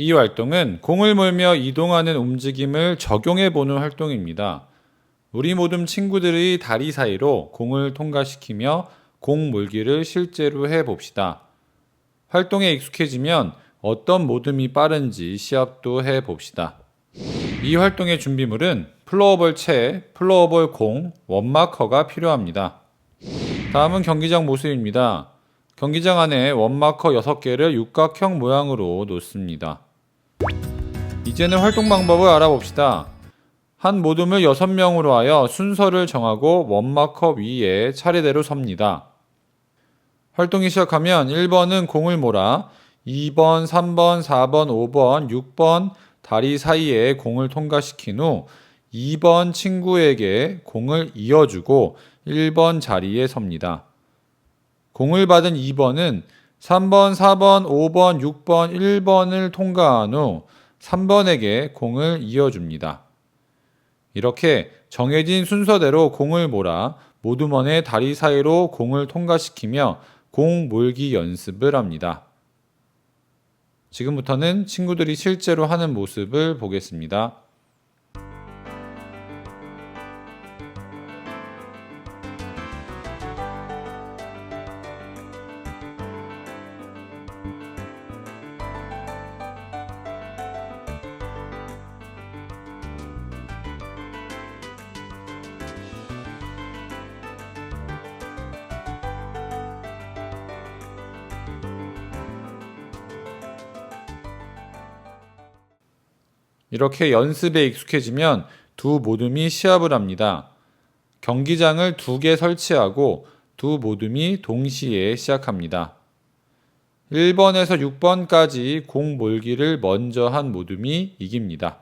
이 활동은 공을 몰며 이동하는 움직임을 적용해 보는 활동입니다. 우리 모둠 친구들의 다리 사이로 공을 통과시키며 공 몰기를 실제로 해 봅시다. 활동에 익숙해지면 어떤 모둠이 빠른지 시합도 해 봅시다. 이 활동의 준비물은 플로어볼 채, 플로어볼 공, 원마커가 필요합니다. 다음은 경기장 모습입니다. 경기장 안에 원마커 6개를 육각형 모양으로 놓습니다. 이제는 활동 방법을 알아봅시다. 한 모둠을 6명으로 하여 순서를 정하고 원마커 위에 차례대로 섭니다. 활동이 시작하면 1번은 공을 몰아 2번, 3번, 4번, 5번, 6번 다리 사이에 공을 통과시킨 후 2번 친구에게 공을 이어주고 1번 자리에 섭니다. 공을 받은 2번은 3번, 4번, 5번, 6번, 1번을 통과한 후 3번에게 공을 이어줍니다. 이렇게 정해진 순서대로 공을 몰아 모두먼의 다리 사이로 공을 통과시키며 공 몰기 연습을 합니다. 지금부터는 친구들이 실제로 하는 모습을 보겠습니다. 이렇게 연습에 익숙해지면 두 모둠이 시합을 합니다. 경기장을 두 개 설치하고 두 모둠이 동시에 시작합니다. 1번에서 6번까지 공 몰기를 먼저 한 모둠이 이깁니다.